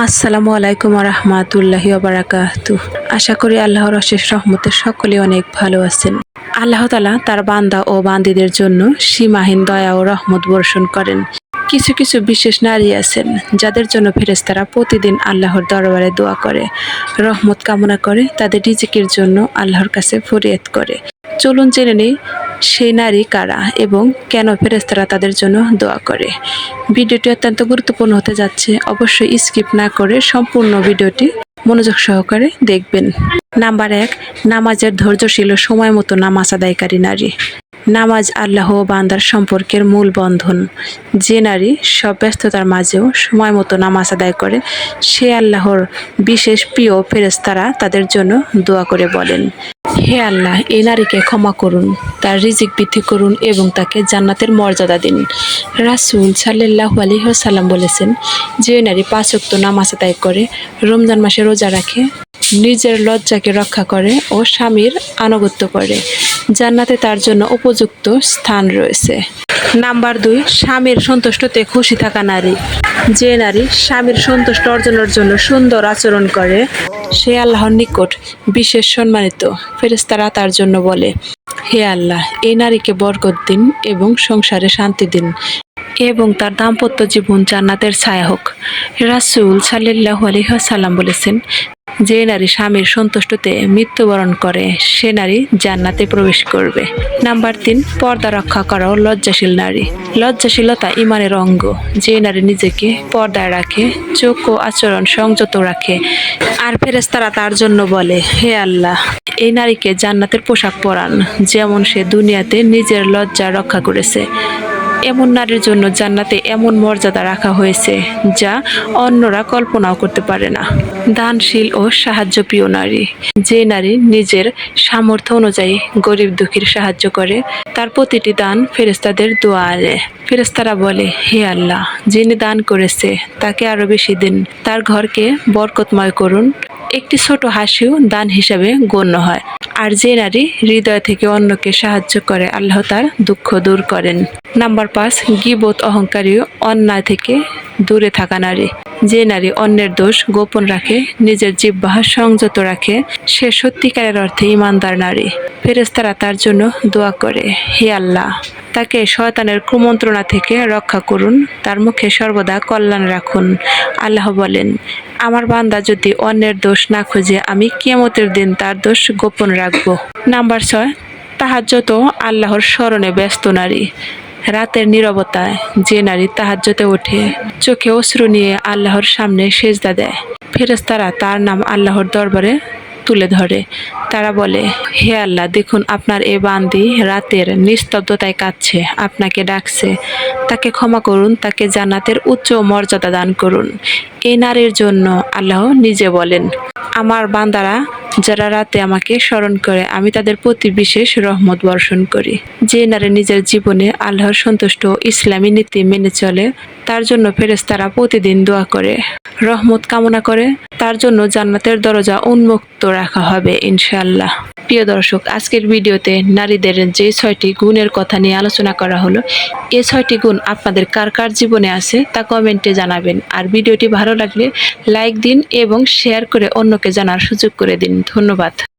আসসালামু আলাইকুম রহমাতুল্লাহি বারাকাতু আশা করি আল্লাহর অশেষ রহমতে সকলে অনেক ভালো আছেন। আল্লাহ তালা তার বান্দা ও বান্দিদের জন্য সীমাহীন দয়া ও রহমত বর্ষণ করেন। কিছু কিছু বিশেষ নারী আছেন, যাদের জন্য ফেরেস্তারা প্রতিদিন আল্লাহর দরবারে দোয়া করে। রহমত কামনা করে তাদের রিজিকের জন্য আল্লাহর কাছে ফরিয়াদ করে। চলুন জেনে নেই সেই নারী কারা এবং কেন ফেরেস্তারা তাদের জন্য দোয়া করে? ভিডিওটি অত্যন্ত গুরুত্বপূর্ণ হতে যাচ্ছে। অবশ্যই স্কিপ না করে সম্পূর্ণ ভিডিওটি মনোযোগ সহকারে দেখবেন। নাম্বার এক, নামাজের ধৈর্যশীল সময় মতো নামাজ আদায়কারী নারী। নামাজ আল্লাহ বান্দার সম্পর্কের মূল বন্ধন। যে নারী সব ব্যস্ততার মাঝেও সময় মতো নামাজ আদায় করে, সে আল্লাহর বিশেষ প্রিয় ফেরেস্তারা তাদের জন্য দোয়া করে বলেন। হে আল্লাহ এই নারীকে ক্ষমা করুন, তার রিজিক বৃদ্ধি করুন এবং তাকে জান্নাতের মর্যাদা দিন। রাসুল সাল্লাহ আলহিহাসাল্লাম বলেছেন, যে নারী পাঁচক্ত নামাজ আদায় করে, রমজান মাসে রোজা রাখে, নিজের লজ্জাকে রক্ষা করে ও স্বামীর আনুগত্য করে, জান্নাতে তার জন্য উপযুক্ত স্থান রয়েছে। নাম্বার দুই, স্বামীর সন্তুষ্টতে খুশি থাকা নারী। যে নারী স্বামীর সন্তুষ্ট অর্জনের জন্য সুন্দর আচরণ করে, সে আল্লাহর নিকট বিশেষ সম্মানিত ফেরেস্তারা তার জন্য বলে, হে আল্লাহ, এই নারীকে বরকত দিন এবং সংসারে শান্তি দিন এবং তার দাম্পত্য জীবন জান্নাতের ছায়া হোক। রাসুল সাল্লাহ আলহাসাল্লাম বলেছেন যে নারী স্বামীর সন্তুষ্টতে মৃত্যুবরণ করে, সে নারী জান্নাতে প্রবেশ করবে। নাম্বার তিন, পর্দা রক্ষা করাও লজ্জাশীল নারী। লজ্জাশীলতা ইমানের অঙ্গ। যে নারী নিজেকে পর্দায় রাখে, চোখ ও আচরণ সংযত রাখে, আর ফেরেস্তারা তার জন্য বলে, হে আল্লাহ, এই নারীকে জান্নাতের পোশাক পরান, যেমন সে দুনিয়াতে নিজের লজ্জা রক্ষা করেছে। এমন নারীর জন্য জান্নাতে এমন মর্যাদা রাখা হয়েছে যা অন্যরা কল্পনাও করতে পারে না। দানশীল ও সাহায্যপ্রিয় নারী, যে নারী নিজের সামর্থ্য অনুযায়ী গরিব দুঃখীর সাহায্য করে, তার প্রতিটি দান ফেরেস্তাদের দোয়া আনে ফেরেস্তারা বলে, হে আল্লাহ, যিনি দান করেছে, তাকে আরও বেশি দিন। তার ঘরকে বরকতময় করুন। একটি ছোট হাসিও দান হিসাবে গণ্য হয়। আর যে নারী হৃদয় থেকে অন্যকে সাহায্য করে, আল্লাহ তার দুঃখ দূর করেন। নাম্বার পাঁচ, গিবত অহংকারী অন্যায় থেকে দূরে থাকা নারী। যে নারী অন্যের দোষ গোপন রাখে, নিজের জিব্বাহ সংযত রাখে, সে সত্যিকারের অর্থে ইমানদার নারী। ফেরেস্তারা তার জন্য দোয়া করে, হে আল্লাহ, তাকে শয়তানের কুমন্ত্রণা থেকে রক্ষা করুন, তার মুখে সর্বদা কল্যাণ রাখুন। আল্লাহ বলেন আমার বান্দা যদি অন্যের দোষ না খুঁজে, আমি কিয়ামতের দিন তার দোষ গোপন রাখব। নাম্বার ছয় তাহার যত আল্লাহর স্মরণে ব্যস্ত নারী। রাতের নিরবতায় যে নারী তাহাজ্যতে ওঠে, চোখে অশ্রু নিয়ে আল্লাহর সামনে সেজদা দেয়। ফেরেস্তারা তার নাম আল্লাহর দরবারে তুলে ধরে। তারা বলে, হে আল্লাহ, দেখুন আপনার এ বান্দি রাতের নিস্তব্ধতায় কাঁদছে, আপনাকে ডাকছে। তাকে ক্ষমা করুন, তাকে জান্নাতের উচ্চ মর্যাদা দান করুন। এই নারীর জন্য আল্লাহ নিজে বলেন, আমার বান্দারা যারা রাতে আমাকে স্মরণ করে, আমি তাদের প্রতি বিশেষ রহমত বর্ষণ করি। যে নারী নিজের জীবনে আল্লাহর সন্তুষ্ট ইসলামী নীতি মেনে চলে, তার জন্য ফেরেস্তারা প্রতিদিন দোয়া করে, রহমত কামনা করে তার জন্য জান্নাতের দরজা উন্মুক্ত রাখা হবে ইনশাল্লাহ প্রিয় দর্শক, আজকের ভিডিওতে নারীদের যে ছয়টি গুণের কথা নিয়ে আলোচনা করা হলো, এ ছয়টি গুণ আপনাদের কার কার জীবনে আছে তা কমেন্টে জানাবেন। আর ভিডিওটি ভালো লাগলে লাইক দিন এবং শেয়ার করে অন্যকে জানার সুযোগ করে দিন। ধন্যবাদ।